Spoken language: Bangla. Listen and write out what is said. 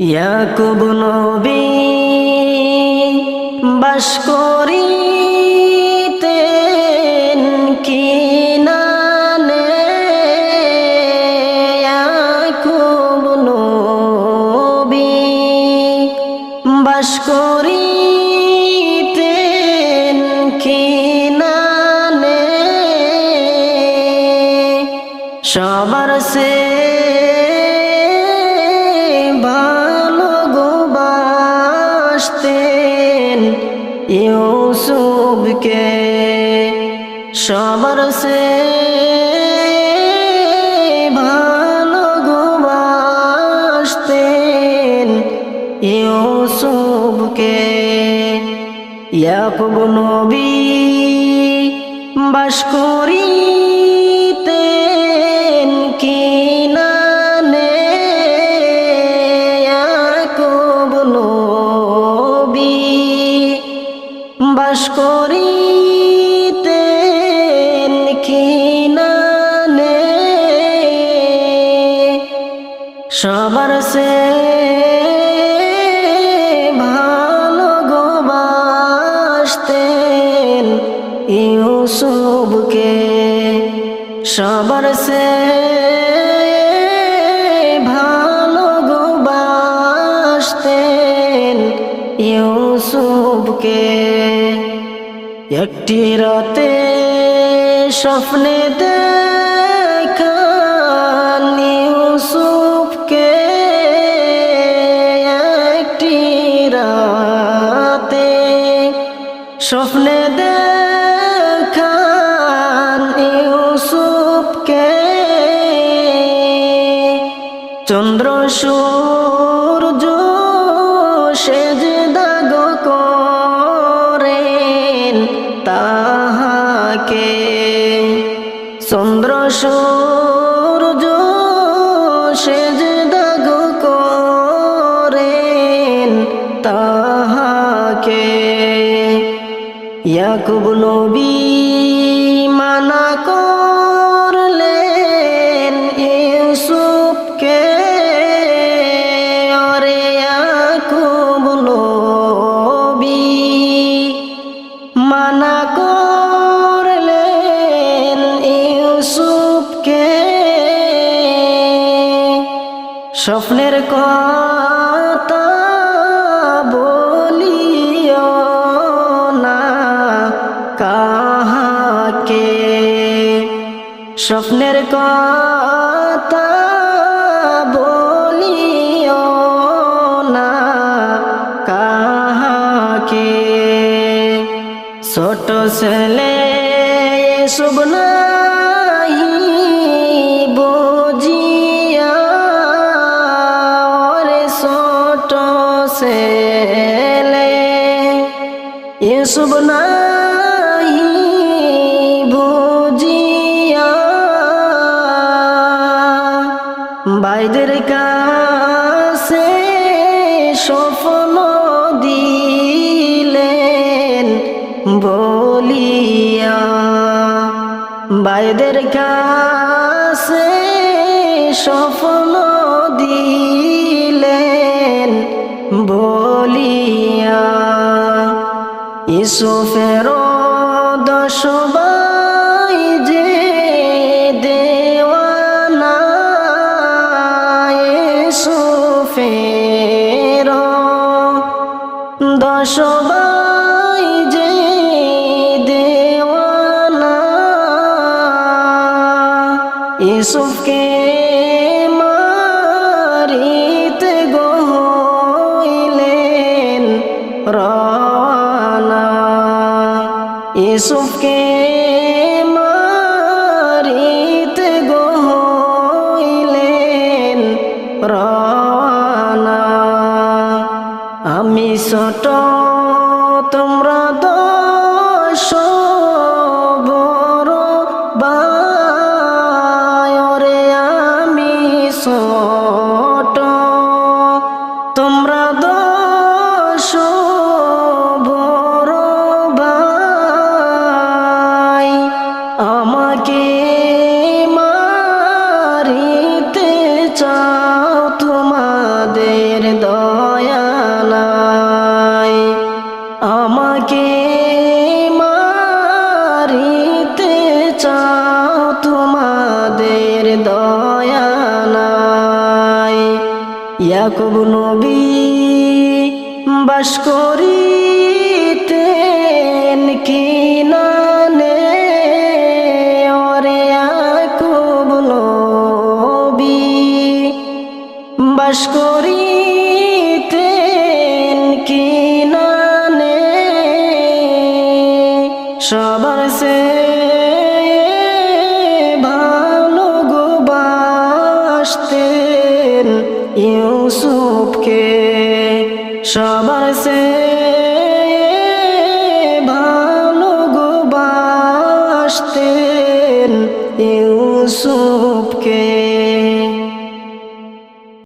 ইয়াকুব নবী বাস করিতেন গোবাসতেন ইউসুফকে সবার সে ভালো গোবাসতেন ইউসুফকে। ইয়াকুব নবী বাস করিতেন ইউসুফকে সবার সে ভালো গোবাসতেন ইউসুফকে। একটি রাতে স্বপ্নে দেখান ইউসুফকে। একটি রাতে স্বপ্নে চন্দ্র সূর্য সেজদাগ করেন তাহাকে। চন্দ্র সূর্য সেজদাগ করেন তাহাকে। ইয়াকুব নবী স্বপ্নের কথা বলিও না কাহাকে। স্বপ্নের কথা বলিও না কাহাকে। ছোট ছেলে শুভ এসব নাহি বুঝিয়া। বাইদের কাছে স্বপ্ন দিলেন বলিয়া। বাইদের কাছে স্বপ্ন দিলেন বলিয়া। ইসুফের দশবাই যে দেওয়ানা ইসুফের দশবাই যে দেওয়ানা ইসুফকে মারিতে গইলেন রানা ইসুফকে মারিতে গইলেন রানা আমি ছোট তোমরা দশ বড় বায়রে আমি ছোট। আমাকে মারিতে চাও তোমাদের দয়া নাই। ইয়াকুব নবী বাস করিতেন কি নানে ওরে ইয়াকুব নবী বাস করিতেন সে ভালো গো বাসতেন ইউসুফকে